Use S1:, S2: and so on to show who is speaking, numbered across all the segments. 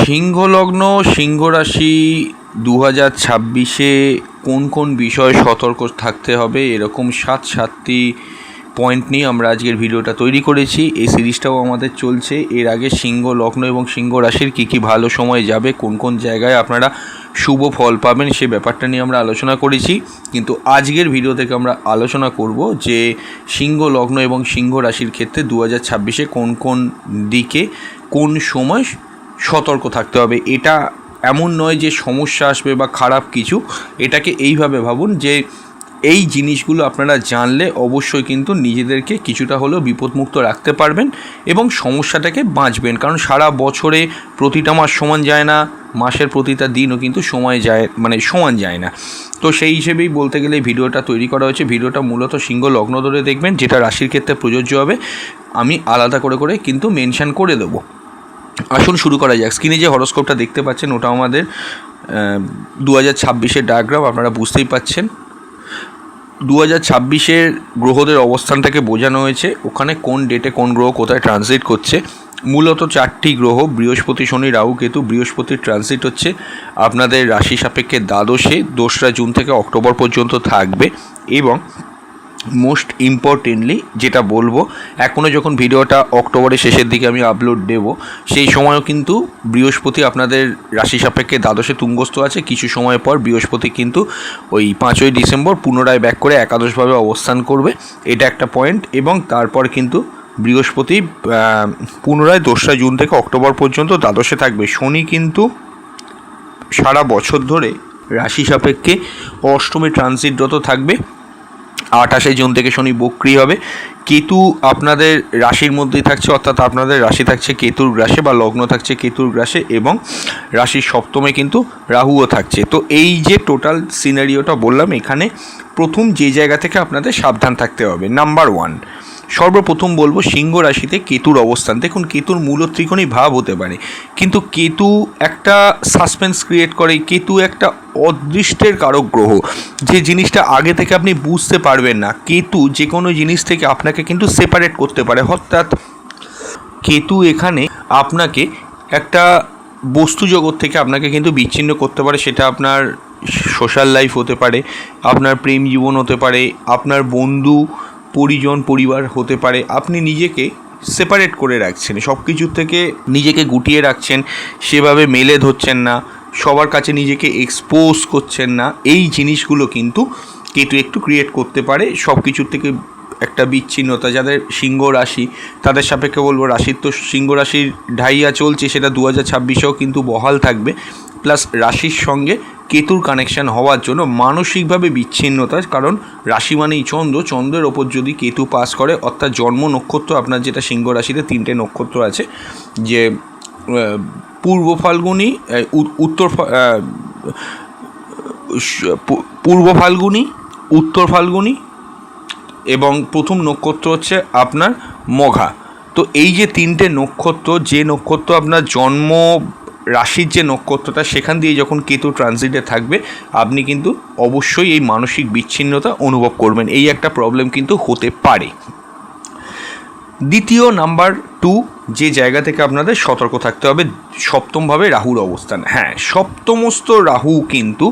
S1: সিংহ লগ্ন সিংহ রাশি দু হাজার ছাব্বিশে কোন কোন বিষয়ে সতর্ক থাকতে হবে? এরকম সাত, সাতটি পয়েন্ট নিয়ে আমরা আজকের ভিডিওটা তৈরি করেছি। এই সিরিজটাও আমাদের চলছে। এর আগে সিংহ লগ্ন এবং সিংহ রাশির কী কী ভালো সময় যাবে, কোন কোন জায়গায় আপনারা শুভ ফল পাবেন, সে ব্যাপারটা নিয়ে আমরা আলোচনা করেছি। কিন্তু আজকের ভিডিও থেকে আমরা আলোচনা করব যে সিংহ লগ্ন এবং সিংহ রাশির ক্ষেত্রে দু হাজার ছাব্বিশে কোন কোন দিকে কোন সময় সতর্ক থাকতে হবে। এটা এমন নয় যে সমস্যা আসবে বা খারাপ কিছু। এটাকে এইভাবে ভাবুন যে এই জিনিসগুলো আপনারা জানলে অবশ্যই কিন্তু নিজেদেরকে কিছুটা হলেও বিপদমুক্ত রাখতে পারবেন এবং সমস্যাটাকে বাঁচবেন। কারণ সারা বছরে প্রতিটা মাস সমান যায় না, মাসের প্রতিটা দিনও কিন্তু সময় যায় মানে সমান যায় না। তো সেই হিসেবেই বলতে গেলে ভিডিওটা তৈরি করা হয়েছে। ভিডিওটা মূলত সিংহ লগ্ন ধরে দেখবেন, যেটা রাশির ক্ষেত্রে প্রযোজ্য হবে। আমি আলাদা করে করে কিন্তু মেনশন করে দেবো। আসুন শুরু করা যাক। স্ক্রিনে যে হরস্কোপটা দেখতে পাচ্ছেন ওটা আমাদের দু হাজার ছাব্বিশের ডায়াগ্রাম আপনারা বুঝতেই পাচ্ছেন। দু হাজার ছাব্বিশের গ্রহদের অবস্থানটাকে বোঝানো হয়েছে, ওখানে কোন ডেটে কোন গ্রহ কোথায় ট্রানজিট করছে। মূলত চারটি গ্রহ, বৃহস্পতি, শনি, রাহু, কেতু, বৃহস্পতির ট্রানজিট হচ্ছে। আপনাদের রাশি সাপেক্ষে দ্বাদশে, দোসরা জুন থেকে অক্টোবর পর্যন্ত থাকবে এবং মোস্ট ইম্পর্টেন্টলি যেটা বলব এখনও যখন ভিডিওটা অক্টোবরের শেষের দিকে আমি আপলোড দেব, সেই সময়ও কিন্তু বৃহস্পতি আপনাদের রাশি সাপেক্ষে দ্বাদশে তুঙ্গস্থ আছে। কিছু সময় পর বৃহস্পতি কিন্তু ওই পাঁচই ডিসেম্বর পুনরায় ব্যাক করে একাদশভাবে অবস্থান করবে। এটা একটা পয়েন্ট এবং তারপর কিন্তু বৃহস্পতি পুনরায় দোসরা জুন থেকে অক্টোবর পর্যন্ত দ্বাদশে থাকবে। শনি কিন্তু সারা বছর ধরে রাশি সাপেক্ষে অষ্টমী ট্রানজিটরত থাকবে। আঠাশে জুন থেকে শনি বক্রি হবে। কেতু আপনাদের রাশির মধ্যেই থাকছে, অর্থাৎ আপনাদের রাশি থাকছে কেতুর গ্রাসে বা লগ্ন থাকছে কেতুর গ্রাসে এবং রাশির সপ্তমে কিন্তু রাহুও থাকছে। তো এই যে টোটাল সিনারিওটা বললাম, এখানে প্রথম যে জায়গা থেকে আপনাদের সাবধান থাকতে হবে নাম্বার ওয়ান সর্বপ্রথম বলব সিংহ রাশিতে কেতুর অবস্থান। দেখুন, কেতুর মূল ত্রিকোণী ভাব হতে পারে। কিন্তু কেতু একটা সাসপেন্স ক্রিয়েট করে, কেতু একটা অদৃষ্টের কারক গ্রহ। যে জিনিসটা আগে থেকে আপনি বুঝতে পারবেন না, কেতু যে কোনো জিনিস থেকে আপনাকে কিন্তু সেপারেট করতে পারে। অর্থাৎ কেতু এখানে আপনাকে একটা বস্তু জগৎ থেকে আপনাকে কিন্তু বিচ্ছিন্ন করতে পারে। সেটা আপনার সোশ্যাল লাইফ হতে পারে, আপনার প্রেম জীবন হতে পারে, আপনার বন্ধু পরিজন, পরিবার হতে পারে, আপনি নিজেকে সেপারেট করে রাখছেন সব কিছুর থেকে নিজেকে গুটিয়ে রাখছেন, সেভাবে মেলে ধরছেন না, সবার কাছে নিজেকে এক্সপোজ করছেন না, এই জিনিসগুলো কিন্তু কেতু একটু ক্রিয়েট করতে পারে সব কিছুর থেকে একটা বিচ্ছিন্নতা, যাদের সিংহ রাশি, তাদের সাপেক্ষে বলব রাশির তো সিংহ রাশির ঢাইয়া চলছে, সেটা দু হাজার ছাব্বিশেও কিন্তু বহাল থাকবে প্লাস রাশির সঙ্গে কেতুর কানেকশান হওয়ার জন্য মানসিকভাবে বিচ্ছিন্নতা, কারণ রাশি মানেই চন্দ্র। চন্দ্রের ওপর যদি কেতু পাস করে, অর্থাৎ জন্ম নক্ষত্র, আপনার যেটা সিংহ রাশিতে তিনটে নক্ষত্র আছে, যে পূর্ব ফাল্গুনি উত্তর পূর্ব ফাল্গুনি, উত্তর ফাল্গুনি এবং প্রথম নক্ষত্র হচ্ছে আপনার মঘা। তো এই যে তিনটে নক্ষত্র, যে নক্ষত্র আপনার জন্ম রাশির যে নক্ষত্রটা সেখান দিয়ে যখন কেতু ট্রানজিটে থাকবে, আপনি কিন্তু অবশ্যই এই মানসিক বিচ্ছিন্নতা অনুভব করবেন। এই একটা প্রবলেম কিন্তু হতে পারে। দ্বিতীয় নাম্বার টু যে জায়গা থেকে আপনাদের সতর্ক থাকতে হবে, সপ্তমভাবে রাহুর অবস্থান। হ্যাঁ সপ্তমস্ত রাহু কিন্তু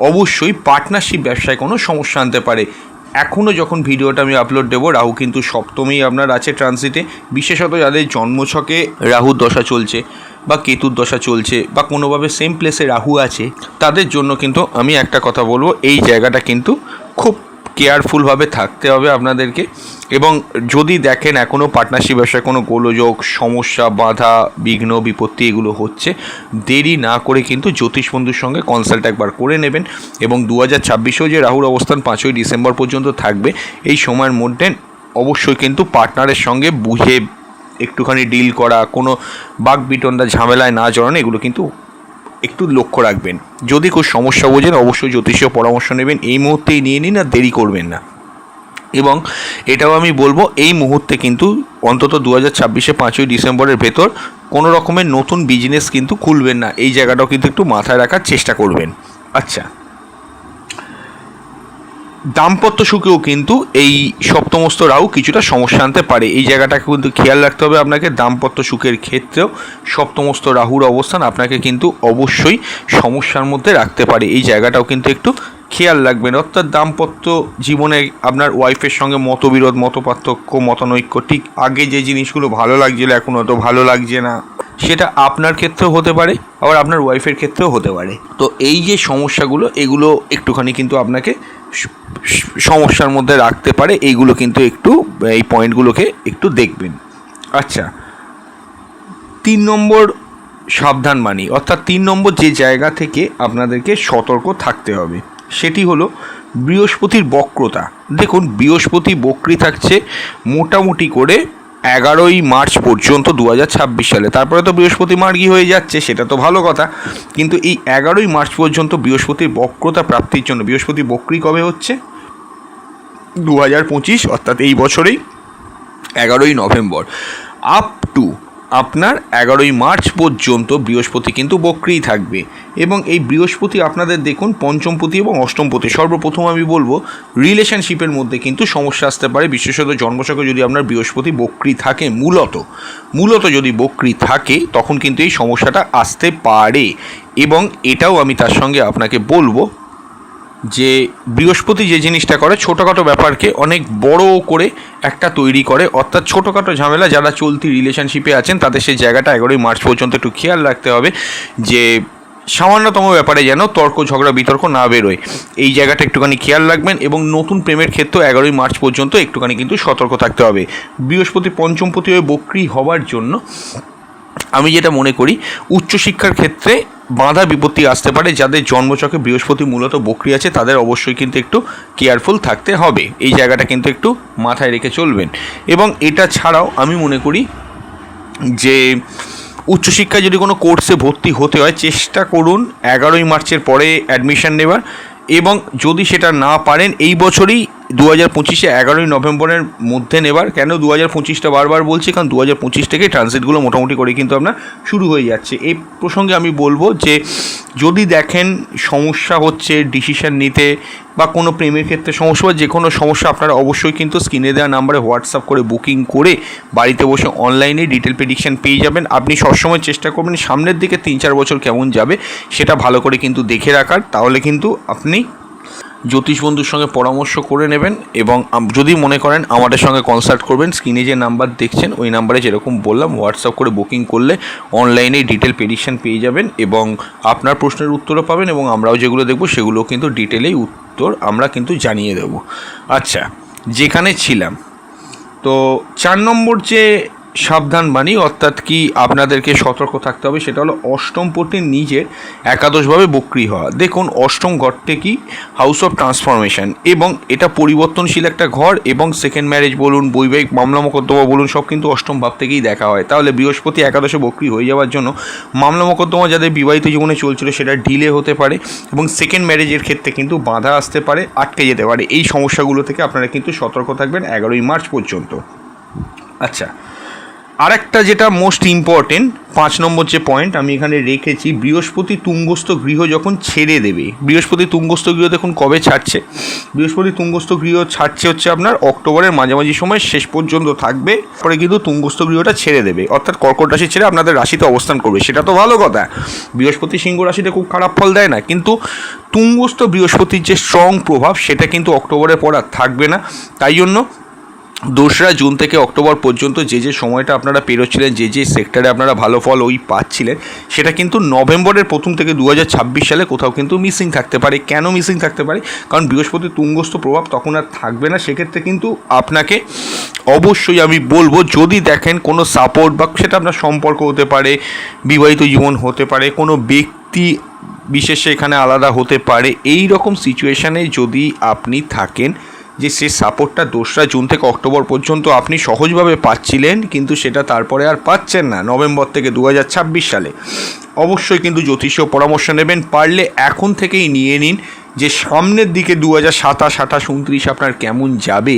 S1: অবশ্যই পার্টনারশিপ ব্যবসায় কোনো সমস্যা আনতে পারে। এখনও যখন ভিডিওটা আমি আপলোড দেবো, রাহু কিন্তু সপ্তমেই আপনার আছে ট্রানজিটে বিশেষত যাদের জন্মছকে রাহুর দশা চলছে বা কেতুর দশা চলছে বা কোনোভাবে সেম প্লেসে রাহু আছে, তাদের জন্য কিন্তু আমি একটা কথা বলব, এই জায়গাটা কিন্তু খুব কেয়ারফুলভাবে থাকতে হবে আপনাদেরকে। এবং যদি দেখেন এখনও পার্টনারশিপ ব্যবসায় কোনো গোলযোগ, সমস্যা, বাধা, বিঘ্ন, বিপত্তি এগুলো হচ্ছে, দেরি না করে কিন্তু জ্যোতিষ বন্ধুর সঙ্গে কনসাল্ট একবার করে নেবেন। এবং দু হাজার ছাব্বিশেও যে রাহুর অবস্থান পাঁচই ডিসেম্বর পর্যন্ত থাকবে, এই সময়ের মধ্যে অবশ্যই কিন্তু পার্টনারের সঙ্গে বুঝে একটুখানি ডিল করা, কোনো বাঘ বিটনটা ঝামেলায় না জড়ানো, এগুলো কিন্তু একটু লক্ষ্য রাখবেন। যদি কোনো সমস্যা বোঝেন, অবশ্যই জ্যোতিষীয় পরামর্শ নেবেন। এই মুহূর্তেই নিয়ে নিন আর দেরি করবেন না। এবং এটাও আমি বলব, এই মুহূর্তে কিন্তু অন্তত দু হাজার ছাব্বিশে পাঁচই ডিসেম্বরের ভেতর কোনো রকমের নতুন বিজনেস কিন্তু খুলবেন না। এই জায়গাটাও কিন্তু একটু মাথায় রাখার চেষ্টা করবেন। আচ্ছা। দাম্পত্য সুখেও কিন্তু এই সপ্তমস্ত রাহু কিছুটা সমস্যা আনতে পারে। এই জায়গাটাকে কিন্তু খেয়াল রাখতে হবে আপনাকে। দাম্পত্য সুখের ক্ষেত্রেও সপ্তমস্ত রাহুর অবস্থান আপনাকে কিন্তু অবশ্যই সমস্যার মধ্যে রাখতে পারে। এই জায়গাটাও কিন্তু একটু খেয়াল রাখবেন। অর্থাৎ দাম্পত্য জীবনে আপনার ওয়াইফের সঙ্গে মতবিরোধ, মতপার্থক্য, মতনৈক্য, ঠিক আগে যে জিনিসগুলো ভালো লাগছিল এখন অত ভালো লাগছে না। সেটা আপনার ক্ষেত্রেও হতে পারে, আবার আপনার ওয়াইফের ক্ষেত্রেও হতে পারে। তো এই যে সমস্যাগুলো, এগুলো একটুখানি কিন্তু আপনাকে সমস্যার মধ্যে রাখতে পারে, এইগুলো কিন্তু একটু, এই পয়েন্টগুলোকে একটু দেখবেন। আচ্ছা। তিন নম্বর সাবধান মানি অর্থাৎ তিন নম্বর যে জায়গা থেকে আপনাদেরকে সতর্ক থাকতে হবে, সেটি হলো বৃহস্পতির বক্রতা। দেখুন, বৃহস্পতি বক্রি থাকছে মোটামুটি করে এগারোই মার্চ পর্যন্ত দু হাজার ছাব্বিশ সালে। তারপরে তো বৃহস্পতি মার্গী হয়ে যাচ্ছে, সেটা তো ভালো কথা। কিন্তু এই এগারোই মার্চ পর্যন্ত বৃহস্পতির বক্রতা প্রাপ্তির জন্য, বৃহস্পতি বক্রি কবে হচ্ছে? দু হাজার পঁচিশ, অর্থাৎ এই বছরেই, এগারোই নভেম্বর। আপ টু আপনার এগারোই মার্চ পর্যন্ত বৃহস্পতি কিন্তু বক্রিই থাকবে। এবং এই বৃহস্পতি আপনাদের দেখুন পঞ্চমপতি এবং অষ্টমপতি। সর্বপ্রথম আমি বলব, রিলেশনশিপের মধ্যে কিন্তু সমস্যা আসতে পারে। বিশেষত জন্মছকে যদি আপনার বৃহস্পতি বক্রি থাকে মূলত মূলত যদি বক্রি থাকে, তখন কিন্তু এই সমস্যাটা আসতে পারে। এবং এটাও আমি তার সঙ্গে আপনাকে বলব যে বৃহস্পতি যে জিনিসটা করে, ছোটোখাটো ব্যাপারকে অনেক বড় করে একটা তৈরি করে। অর্থাৎ ছোটোখাটো ঝামেলা, যারা চলতি রিলেশনশিপে আছেন, তাদের সেই জায়গাটা এগারোই মার্চ পর্যন্ত একটু খেয়াল রাখতে হবে যে সামান্যতম ব্যাপারে যেন তর্ক, ঝগড়া, বিতর্ক না বেরোয়। এই জায়গাটা একটুখানি খেয়াল রাখবেন এবং নতুন প্রেমের ক্ষেত্রেও এগারোই মার্চ পর্যন্ত একটুখানি কিন্তু সতর্ক থাকতে হবে। বৃহস্পতি পঞ্চমপতি হয়ে বক্রি হওয়ার জন্য আমি যেটা মনে করি, উচ্চশিক্ষার ক্ষেত্রে বাধা বিপত্তি আসতে পারে যাদের জন্মচকে বৃহস্পতি মূলত বকরি আছে, তাদের অবশ্যই কিন্তু একটু কেয়ারফুল থাকতে হবে। এই জায়গাটা কিন্তু একটু মাথায় রেখে চলবেন। এবং এটা ছাড়াও আমি মনে করি যে, উচ্চশিক্ষায় যদি কোনো কোর্সে ভর্তি হতে হয়, চেষ্টা করুন এগারোই মার্চের পরে অ্যাডমিশন নেওয়ার। এবং যদি সেটা না পারেন, এই বছরই দু হাজার পঁচিশে এগারোই নভেম্বরের মধ্যে নেবার। কেন দু হাজার পঁচিশটা বারবার বলছি? কারণ দু হাজার পঁচিশ থেকে ট্রানজিটগুলো মোটামুটি করে কিন্তু আপনার শুরু হয়ে যাচ্ছে। এই প্রসঙ্গে আমি বলব যে, যদি দেখেন সমস্যা হচ্ছে ডিসিশন নিতে বা কোনো প্রেমের ক্ষেত্রে সমস্যা বা যে কোনো সমস্যা, আপনারা অবশ্যই কিন্তু স্ক্রিনে দেওয়া নাম্বারে হোয়াটসঅ্যাপ করে বুকিং করে বাড়িতে বসে অনলাইনে ডিটেল প্রেডিকশন পেয়ে যাবেন। আপনি সবসময় চেষ্টা করবেন সামনের দিকে তিন চার বছর কেমন যাবে, সেটা ভালো করে কিন্তু দেখে রাখার। তাহলে কিন্তু আপনি জ্যোতিষ বন্ধুর সঙ্গে পরামর্শ করে নেবেন এবং যদি মনে করেন আমাদের সঙ্গে কনসাল্ট করবেন স্ক্রিনে যে নাম্বার দেখছেন, ওই নাম্বারে যেরকম বললাম হোয়াটসঅ্যাপ করে বুকিং করলে অনলাইনে ডিটেল পেডিশন পেয়ে যাবেন এবং আপনার প্রশ্নের উত্তরও পাবেন এবং আমরাও যেগুলো দেখব সেগুলো কিন্তু ডিটেলেই উত্তর আমরা কিন্তু জানিয়ে দেব। আচ্ছা যেখানে ছিলাম, তো চার নম্বর যে সাবধান বাণী, অর্থাৎ কি আপনাদেরকে সতর্ক থাকতে হবে, সেটা হলো অষ্টম পতির নিজের একাদশভাবে বক্রি হওয়া। দেখুন, অষ্টম ঘরটি কি? হাউস অফ ট্রান্সফরমেশন এবং এটা পরিবর্তনশীল একটা ঘর এবং সেকেন্ড ম্যারেজ বলুন, বৈবাহিক মামলা মোকদ্দমা বলুন, সব কিন্তু অষ্টম ভাব থেকেই দেখা হয়। তাহলে বৃহস্পতি একাদশে বক্রি হয়ে যাওয়ার জন্য মামলা মোকদ্দমা যাদের বিবাহিত জীবনে চলছিল, সেটা ডিলে হতে পারে এবং সেকেন্ড ম্যারেজের ক্ষেত্রে কিন্তু বাধা আসতে পারে, আটকে যেতে পারে। এই সমস্যাগুলো থেকে আপনারা কিন্তু সতর্ক থাকবেন এগারোই মার্চ পর্যন্ত। আচ্ছা আরেকটা যেটা মোস্ট ইম্পর্টেন্ট পাঁচ নম্বর যে পয়েন্ট আমি এখানে রেখেছি, বৃহস্পতি তুঙ্গস্থ গৃহ যখন ছেড়ে দেবে, বৃহস্পতি তুঙ্গস্থ গৃহ দেখুন কবে ছাড়ছে? বৃহস্পতি তুঙ্গস্থ গৃহ ছাড়ছে হচ্ছে আপনার অক্টোবরের মাঝামাঝি সময়, শেষ পর্যন্ত থাকবে, পরে কিন্তু তুঙ্গস্থ গৃহটা ছেড়ে দেবে। অর্থাৎ কর্কট রাশি ছেড়ে আপনাদের রাশিতে অবস্থান করবে, সেটা তো ভালো কথা। বৃহস্পতি সিংহ রাশিতে খুব খারাপ ফল দেয় না, কিন্তু তুঙ্গস্থ বৃহস্পতির যে স্ট্রং প্রভাব, সেটা কিন্তু অক্টোবরের পর আর থাকবে না। তাই জন্য দোসরা জুন থেকে অক্টোবর পর্যন্ত যে যে সময়টা আপনারা পেরোচ্ছিলেন, যে যে সেক্টরে আপনারা ভালো ফল ওই পাচ্ছিলেন, সেটা কিন্তু নভেম্বরের প্রথম থেকে দু হাজার ছাব্বিশ সালে কোথাও কিন্তু মিসিং থাকতে পারে। কেন মিসিং থাকতে পারে? কারণ বৃহস্পতি তুঙ্গস্থ প্রভাব তখন আর থাকবে না। সেক্ষেত্রে কিন্তু আপনাকে অবশ্যই আমি বলব, যদি দেখেন কোনো সাপোর্ট বা সেটা আপনার সম্পর্ক হতে পারে, বিবাহিত জীবন হতে পারে, কোনো ব্যক্তি বিশেষে এখানে আলাদা হতে পারে এই রকম সিচুয়েশানে যদি আপনি থাকেন যে সে সাপোর্টটা দোসরা জুন থেকে অক্টোবর পর্যন্ত আপনি সহজভাবে পাচ্ছিলেন, কিন্তু সেটা তারপরে আর পাচ্ছেন না, নভেম্বর থেকে দু হাজার ছাব্বিশ সালে। অবশ্যই কিন্তু জ্যোতিষীয় পরামর্শ নেবেন, পারলে এখন থেকেই নিয়ে নিন যে সামনের দিকে দু হাজার সাতাশ, আঠাশ, উনত্রিশ আপনার কেমন যাবে,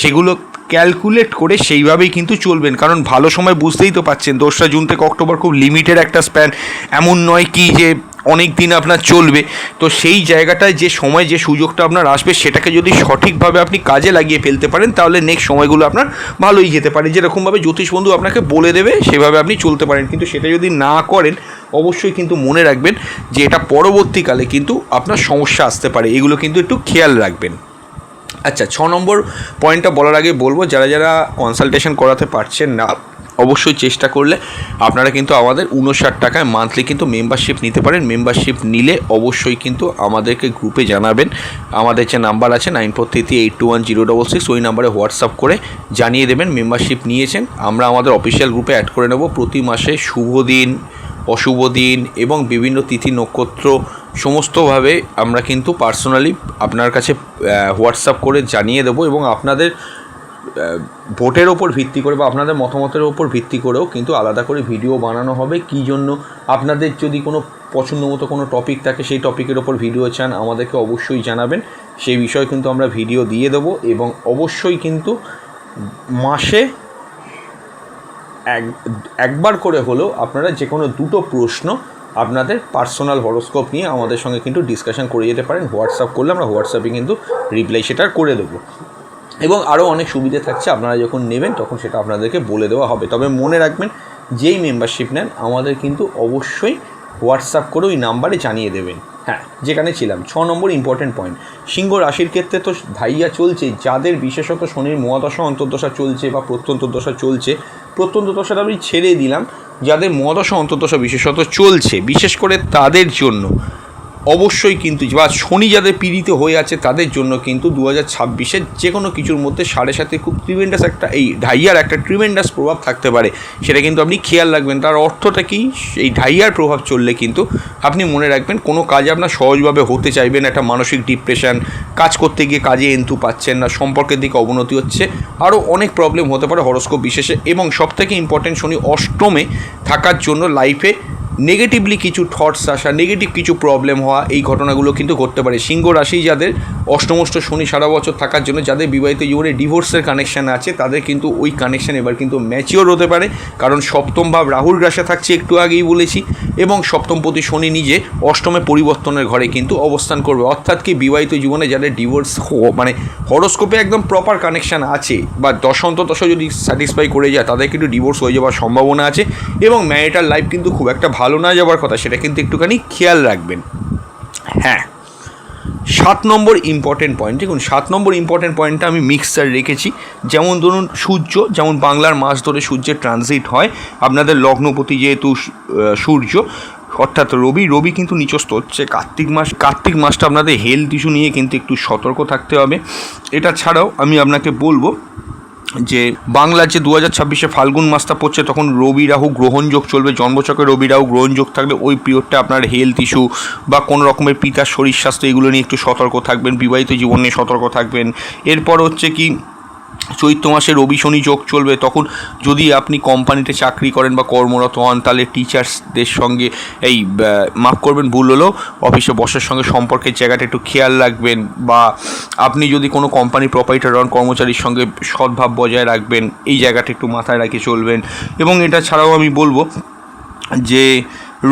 S1: সেগুলো ক্যালকুলেট করে সেইভাবেই কিন্তু চলবেন। কারণ ভালো সময় বুঝতেই তো পাচ্ছেন, দোসরা জুন থেকে অক্টোবর খুব লিমিটেড একটা স্প্যান এমন নয় কি যে অনেক দিন আপনার চলবে। তো সেই জায়গাটায় যে সময়, যে সুযোগটা আপনার আসবে, সেটাকে যদি সঠিকভাবে আপনি কাজে লাগিয়ে ফেলতে পারেন, তাহলে নেক্সট সময়গুলো আপনার ভালোই যেতে পারে। যেরকমভাবে জ্যোতিষ বন্ধু আপনাকে বলে দেবে, সেভাবে আপনি চলতে পারেন। কিন্তু সেটা যদি না করেন, অবশ্যই কিন্তু মনে রাখবেন যে এটা পরবর্তীকালে কিন্তু আপনার সমস্যা আসতে পারে। এগুলো কিন্তু একটু খেয়াল রাখবেন। আচ্ছা ছ নম্বর পয়েন্টটা বলার আগে বলব, যারা যারা কনসালটেশন করাতে পারছেন না, অবশ্যই চেষ্টা করলে আপনারা কিন্তু আমাদের উনষাট টাকায় মান্থলি কিন্তু মেম্বারশিপ নিতে পারেন। মেম্বারশিপ নিলে অবশ্যই কিন্তু আমাদেরকে গ্রুপে জানাবেন। আমাদের যে নাম্বার আছে nine four three eight two one zero double six ওই নাম্বারে হোয়াটসঅ্যাপ করে জানিয়ে দেবেন মেম্বারশিপ নিয়েছেন। আমরা আমাদের অফিসিয়াল গ্রুপে অ্যাড করে নেব। প্রতি মাসে শুভ দিন। অশুভ দিন এবং বিভিন্ন তিথি নক্ষত্র, সমস্তভাবে আমরা কিন্তু পার্সোনালি আপনার কাছে হোয়াটসঅ্যাপ করে জানিয়ে দেবো এবং আপনাদের ভোটের ওপর ভিত্তি করে বা আপনাদের মতামতের ওপর ভিত্তি করেও কিন্তু আলাদা করে ভিডিও বানানো হবে। কী জন্য? আপনাদের যদি কোনো পছন্দ মতো কোনো টপিক থাকে, সেই টপিকের ওপর ভিডিও চান, আমাদেরকে অবশ্যই জানাবেন। সেই বিষয়ে কিন্তু আমরা ভিডিও দিয়ে দেবো এবং অবশ্যই কিন্তু মাসে এক, একবার করে হলেও আপনারা যে কোনো দুটো প্রশ্ন আপনাদের পার্সোনাল হরোস্কোপ নিয়ে আমাদের সঙ্গে কিন্তু ডিসকাশন করে যেতে পারেন। হোয়াটসঅ্যাপ করলে আমরা হোয়াটসঅ্যাপে কিন্তু রিপ্লাই সেটার করে দেবো। এবং আরও অনেক সুবিধে থাকছে, আপনারা যখন নেবেন তখন সেটা আপনাদেরকে বলে দেওয়া হবে। তবে মনে রাখবেন, যেই মেম্বারশিপ নেন, আমাদের কিন্তু অবশ্যই হোয়াটসঅ্যাপ করে ওই নাম্বারে জানিয়ে দেবেন। হ্যাঁ যেখানে ছিলাম। ছ নম্বর ইম্পর্টেন্ট পয়েন্ট সিংহ রাশির ক্ষেত্রে তো ধাইয়া চলছে, যাদের বিশেষত শনির মহাদশা, অন্তর্দশা চলছে বা প্রত্যন্ত দশা চলছে প্রত্যন্ত প্রত্যন্তদশাটা আমি ছেড়ে দিলাম। যাদের মহাদশা, অন্তর্দশা বিশেষত চলছে, বিশেষ করে তাদের জন্য। অবশ্যই কিন্তু বা শনি যাদের পীড়িত হয়ে আছে, তাদের জন্য কিন্তু দু হাজার ছাব্বিশের যে কোনো কিছুর মধ্যে সাড়ে সাথে খুব ট্রিমেন্ডাস একটা এই ঢাইয়ার একটা ট্রিমেন্ডাস প্রভাব থাকতে পারে। সেটা কিন্তু আপনি খেয়াল রাখবেন। তার অর্থটা কি? এই ঢাইয়ার প্রভাব চললে কিন্তু আপনি মনে রাখবেন কোনো কাজে আপনার সহজভাবে হতে চাইবেন একটা মানসিক ডিপ্রেশন কাজ করতে গিয়ে কাজে এন্টু পাচ্ছেন না, সম্পর্কের দিকে অবনতি হচ্ছে, আরও অনেক প্রবলেম হতে পারে হরস্কোপ বিশেষে। এবং সবথেকে ইম্পর্টেন্ট শনি অষ্টমে থাকার জন্য লাইফে নেগেটিভলি কিছু থটস আসা নেগেটিভ কিছু প্রবলেম হওয়া, এই ঘটনাগুলো কিন্তু ঘটতে পারে। সিংহ রাশি যাদের অষ্টমষ্ট শনি সারা বছর থাকার জন্য যাদের বিবাহিত জীবনে ডিভোর্সের কানেকশান আছে, তাদের কিন্তু ওই কানেকশান এবার কিন্তু ম্যাচিওর হতে পারে। কারণ সপ্তম ভাব রাহুর গ্রাসে থাকছে একটু আগেই বলেছি এবং সপ্তমপতি শনি নিজে অষ্টমে পরিবর্তনের ঘরে কিন্তু অবস্থান করবে। অর্থাৎ কি বিবাহিত জীবনে যাদের ডিভোর্স মানে হরোস্কোপে একদম প্রপার কানেকশান আছে বা দশ যদি স্যাটিসফাই করে যায়, তাদের কিন্তু ডিভোর্স হয়ে যাওয়ার সম্ভাবনা আছে এবং ম্যারিটাল লাইফ কিন্তু খুব একটা ভালো না যাওয়ার কথা, সেটা কিন্তু একটুখানি খেয়াল রাখবেন। হ্যাঁ সাত নম্বর ইম্পর্টেন্ট পয়েন্ট দেখুন, সাত নম্বর ইম্পর্টেন্ট পয়েন্টটা আমি মিক্সচার রেখেছি। যেমন ধরুন, সূর্য, যেমন বাংলার মাস ধরে সূর্যের ট্রানজিট হয়, আপনাদের লগ্নপতি যেহেতু সূর্য, অর্থাৎ রবি রবি কিন্তু নিচস্থ হচ্ছে কার্তিক মাস। কার্তিক মাসটা আপনাদের হেলথ ইস্যু নিয়ে কিন্তু একটু সতর্ক থাকতে হবে। এটা ছাড়াও আমি আপনাকে বলব যে বাংলার যে দু হাজার ছাব্বিশে ফাল্গুন মাসটা পড়ছে, তখন রবি রাহু গ্রহণযোগ চলবে জন্মচকে রবি রাহু গ্রহণযোগ থাকবে। ওই পিরিয়ডটা আপনার হেলথ ইস্যু বা কোনো রকমের পিতার শরীর স্বাস্থ্য, এগুলো নিয়ে একটু সতর্ক থাকবেন, বিবাহিত জীবন নিয়ে সতর্ক থাকবেন। এরপর হচ্ছে কি চৈত্র মাসে রবি শনি যোগ চলবে, তখন যদি আপনি কোম্পানিতে চাকরি করেন বা কর্মরত হন, তাহলে টিচার্সদের সঙ্গে এই মাফ করবেন, ভুল হলেও অফিসে বসের সঙ্গে সম্পর্কের জায়গাটা একটু খেয়াল রাখবেন বা আপনি যদি কোনো কোম্পানি প্রপাইটার হন, কর্মচারীর সঙ্গে সদ্ভাব বজায় রাখবেন, এই জায়গাটা একটু মাথায় রাখে চলবেন। এবং এটা ছাড়াও আমি বলব যে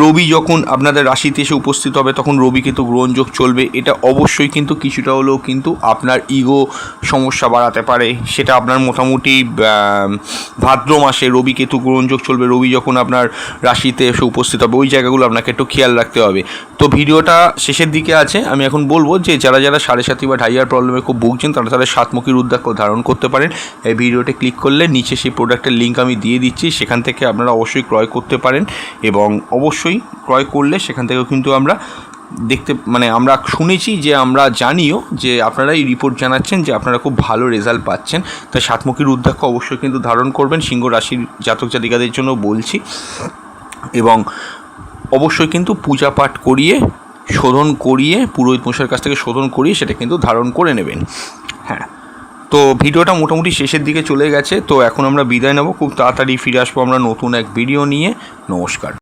S1: রবি যখন আপনাদের রাশিতে এসে উপস্থিত হবে, তখন রবি কিন্তু গ্রহণযোগ চলবে। এটা অবশ্যই কিন্তু কিছুটা হলেও কিন্তু আপনার ইগো সমস্যা বাড়াতে পারে। সেটা আপনার মোটামুটি ভাদ্র মাসে রবি কেতু গ্রহণযোগ চলবে। রবি যখন আপনার রাশিতে এসে উপস্থিত হবে, ওই জায়গাগুলো আপনাকে একটু খেয়াল রাখতে হবে। তো ভিডিওটা শেষের দিকে আছে। আমি এখন বলব যে, যারা যারা সাড়ে সাথী বা ঢাইয়ার প্রবলেমে খুব ভুগছেন, তারা তাদের সাতমুখী রুদ্রাক্ষ ধারণ করতে পারেন। এই ভিডিওতে ক্লিক করলে নিচে সেই প্রোডাক্টের লিঙ্ক আমি দিয়ে দিচ্ছি। সেখান থেকে আপনারা অবশ্যই ক্রয় করতে পারেন এবং অবশ্যই ক্রয় করলে সেখান থেকেও কিন্তু আমরা দেখতে মানে আমরা শুনেছি যে আমরা জানিও যে আপনারা এই রিপোর্ট জানাচ্ছেন যে আপনারা খুব ভালো রেজাল্ট পাচ্ছেন। তাই সাতমুখী রুদ্রাক্ষ অবশ্যই কিন্তু ধারণ করবেন, সিংহ রাশির জাতক জাতিকাদের জন্য বলছি। এবং অবশ্যই কিন্তু পূজা পাঠ করিয়ে, শোধন করিয়ে, পুরোহিত মশার কাছ থেকে শোধন করিয়ে সেটা কিন্তু ধারণ করে নেবেন। হ্যাঁ তো ভিডিওটা মোটামুটি শেষের দিকে চলে গেছে। তো এখন আমরা বিদায় নেব। খুব তাড়াতাড়ি ফিরে আসব আমরা নতুন এক ভিডিও নিয়ে। নমস্কার।